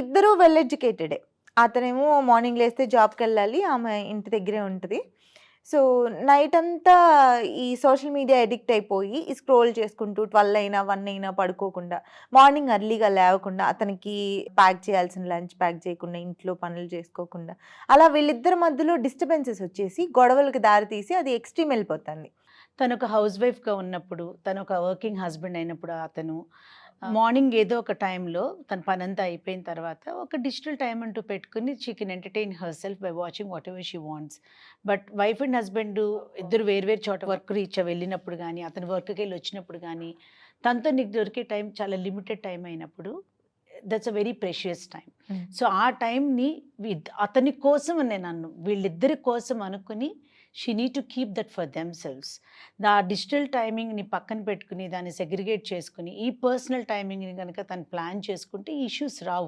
ఇద్దరూ వెల్ ఎడ్యుకేటెడే అతనేమో మార్నింగ్ లేస్తే జాబ్కి వెళ్ళాలి ఆమె ఇంటి దగ్గరే ఉంటుంది. సో నైట్ అంతా ఈ సోషల్ మీడియా ఎడిక్ట్ అయిపోయి ఈ స్క్రోల్ చేసుకుంటూ ట్వెల్వ్ అయినా వన్ అయినా పడుకోకుండా మార్నింగ్ అర్లీగా లేవకుండా అతనికి ప్యాక్ చేయాల్సిన లంచ్ ప్యాక్ చేయకుండా ఇంట్లో పనులు చేసుకోకుండా అలా వీళ్ళిద్దరి మధ్యలో డిస్టర్బెన్సెస్ వచ్చేసి గొడవలకు దారి తీసి అది ఎక్స్ట్రీమ్ వెళ్ళిపోతుంది. తను ఒక హౌస్ వైఫ్గా ఉన్నప్పుడు తను ఒక వర్కింగ్ హస్బెండ్ అయినప్పుడు అతను మార్నింగ్ ఏదో ఒక టైంలో తన పని అంతా అయిపోయిన తర్వాత ఒక డిజిటల్ టైం అంటూ పెట్టుకుని she can entertain herself by watching whatever she wants. But wife and husband ఇద్దరు వేరువేరు చోట వర్క్ రీచ్ వెళ్ళినప్పుడు కానీ అతను వర్క్కి వెళ్ళి వచ్చినప్పుడు కానీ తనతో నీకు దొరికే టైం చాలా లిమిటెడ్ టైం అయినప్పుడు that's a very precious time so ఆ టైంని అతని కోసం నేను అన్ను వీళ్ళిద్దరి కోసం అనుకుని she need to keep that for themselves ఆ డిజిటల్ టైమింగ్ని పక్కన పెట్టుకుని దాన్ని సెగ్రిగేట్ చేసుకుని ఈ పర్సనల్ టైమింగ్ని కనుక తను ప్లాన్ చేసుకుంటే ఇష్యూస్ రావు.